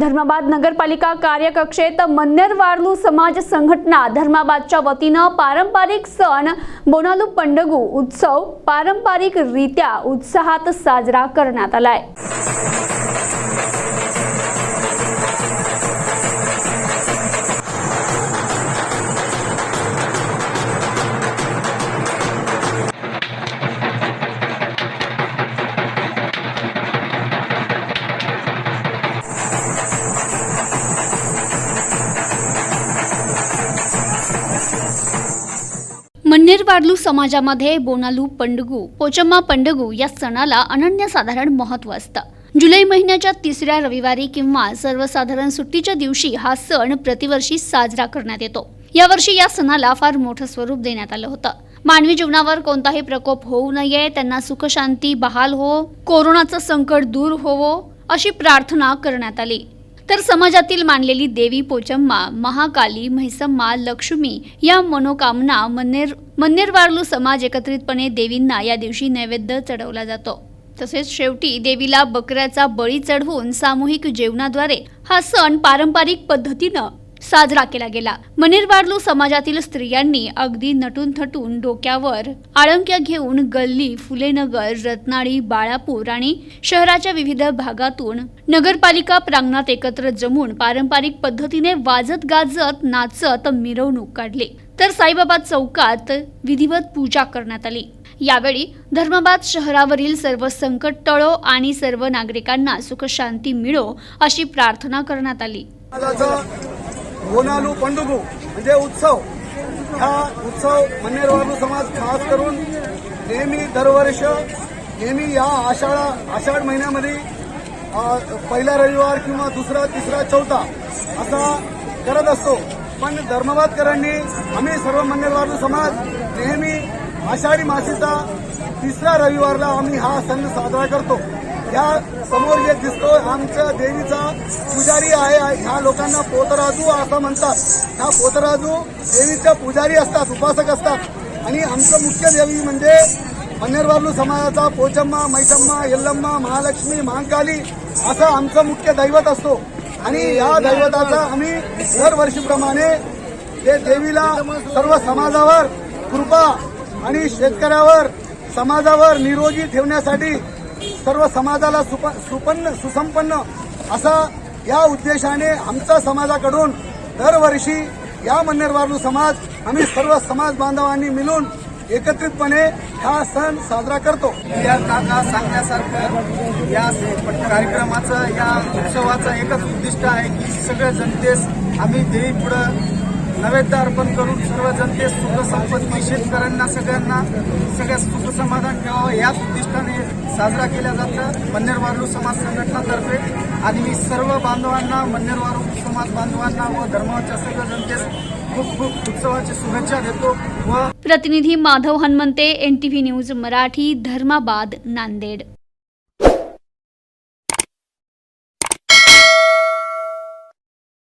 धर्माबाद नगरपालिका कार्यकक्षेत मन्नेर वारलू समाज संघटना धर्माबादच्या वतीनं पारंपरिक सण बोनालू पंडगू उत्सव पारंपरिकरित्या उत्साहात साजरा करण्यात आलाय. मन्नेर समाजामध्ये बोनालू पंडगू पोचम्मा पंडगू या सणाला अनन्यसाधारण महत्त्व असतं. जुलै महिन्याच्या तिसऱ्या रविवारी किंवा सर्वसाधारण सुट्टीच्या दिवशी हा सण प्रतिवर्षी साजरा करण्यात येतो. यावर्षी या सणाला फार मोठं स्वरूप देण्यात आलं होतं. मानवी जीवनावर कोणताही प्रकोप होऊ नये त्यांना सुखशांती बहाल हो कोरोनाचं संकट दूर होवो अशी प्रार्थना करण्यात आली. तर समाजातील मानलेली देवी पोचम्मा महाकाली म्हैसम्मा लक्ष्मी या मनोकामना मन्नेर मन्नेरवारलू समाज एकत्रितपणे देवींना या दिवशी नैवेद्य चढवला जातो. तसेच शेवटी देवीला बकऱ्याचा बळी चढवून सामूहिक जेवणाद्वारे हा सण पारंपरिक पद्धतीनं साजरा केला गेला. मनेरवाडलू समाजातील स्त्रियांनी अगदी नटून थटून डोक्यावर आळंक्या घेऊन गल्ली फुलेनगर रत्नाळी बाळापूर आणि शहराच्या विविध भागातून नगरपालिका प्रांगणात एकत्र जमून पारंपरिक पद्धतीने वाजत गाजत नाचत मिरवणूक काढली. तर साईबाबा चौकात विधिवत पूजा करण्यात आली. यावेळी धर्माबाद शहरावरील सर्व संकट टळो आणि सर्व नागरिकांना सुखशांती मिळो अशी प्रार्थना करण्यात आली. समाजाचा बोनालू पंडुगू म्हणजे उत्सव. हा उत्सव मन्नेरवालू समाज खास करून नेहमी दरवर्ष नेहमी या आषाढा आषाढ महिन्यामध्ये पहिला रविवार किंवा दुसरा तिसरा चौथा असा करत असतो. पण धर्मवादकरांनी आम्ही सर्व मन्नेरवाडू समाज नेहमी आषाढी मासीचा तिसऱ्या रविवारला आम्ही हा सण साजरा करतो. या समोर जे दिसतो आमच्या देवीचा पुजारी आहे. ह्या लोकांना पोतराजू असं म्हणतात. ह्या पोतराजू देवीच्या पुजारी असतात उपासक असतात. आणि आमचं मुख्य देवी म्हणजे मन्नेरवारलू समाजाचा पोचम्मा मैसम्मा यल्लम्मा महालक्ष्मी महाकाली असं आमचं मुख्य दैवत असतो. आणि या दैवताचा आम्ही दरवर्षीप्रमाणे ते देवीला सर्व समाजावर कृपा आणि शेतकऱ्यावर समाजावर निरोगी ठेवण्यासाठी सर्व समाजाला सुप सुपन्न सुसंपन्न असा या उद्देशाने आमच्या समाजाकडून दरवर्षी या मन्नेरवारलू समाज आम्ही सर्व समाज बांधवांनी मिळून एकत्रितपणे हा सण साजरा करतो. या काका सांगण्यासारखं या कार्यक्रमाचं या उत्सवाचं एकच उद्दिष्ट आहे की सगळ्या जनतेस आम्ही देवी पुढं नैवेद्य अर्पण करून सर्व जनतेस सुख संपत्ती शेतकऱ्यांना सगळ्यांना सगळ्या सुख समाधान ठेवावं याच उद्दिष्टाने साजरा केला जातं मन्नेरवारू समाज संघटनातर्फे. आणि मी सर्व बांधवांना मन्नेरवारू समाज बांधवांना व धर्माच्या सर्व जनतेस खूप खूप उत्सवाची शुभेच्छा देतो व प्रतिनिधी Madhav Hanumante N T V news Marathi Dharmabad Nanded.